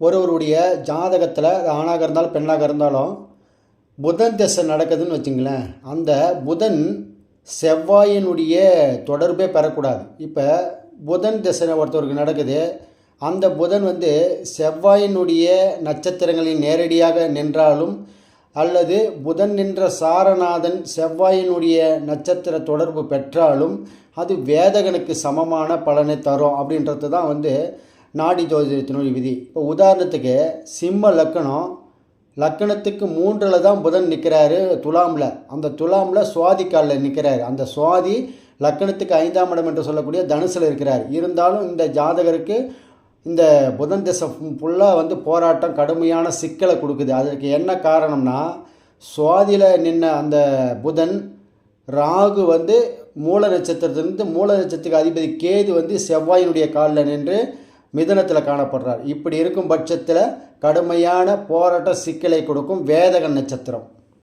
ஒருவருடைய ஜாதகத்தில் அது ஆணாக இருந்தாலும் பெண்ணாக இருந்தாலும் புதன் திசை நடக்குதுன்னு வச்சுங்களேன் அந்த புதன் செவ்வாயினுடைய தொடர்பே பெறக்கூடாது. இப்போ புதன் திசை ஒருத்தருக்கு நடக்குது அந்த புதன் வந்து செவ்வாயினுடைய நட்சத்திரங்களில் நேரடியாக நின்றாலும் அல்லது புதன் நின்ற சாரநாதன் செவ்வாயினுடைய நட்சத்திர தொடர்பு பெற்றாலும் அது வேதகனுக்கு சமமான பலனை தரும் அப்படின்றது தான் வந்து நாடி ஜோதிடத்தினுடைய விதி. இப்போ உதாரணத்துக்கு சிம்ம லக்கணம் லக்கணத்துக்கு மூன்றில் தான் புதன் நிற்கிறாரு துலாமில். அந்த துலாமில் சுவாதி காலில் நிற்கிறாரு அந்த சுவாதி லக்கணத்துக்கு ஐந்தாம் இடம் என்று சொல்லக்கூடிய தனுசில் இருக்கிறார். இருந்தாலும் இந்த ஜாதகருக்கு இந்த புதன் திசை ஃபுல்லாக வந்து போராட்டம் கடுமையான சிக்கலை கொடுக்குது. அதற்கு என்ன காரணம்னா சுவாதியில் நின்ன அந்த புதன் ராகு வந்து மூல நட்சத்திரத்திலிருந்து மூல நட்சத்திரத்துக்கு அதிபதி கேது வந்து செவ்வாயினுடைய காலில் நின்று மிதனத்தில் காணப்படுறார். இப்படி இருக்கும் பட்சத்தில் கடுமையான போராட்ட சிக்கலை கொடுக்கும் வேதக நட்சத்திரம்.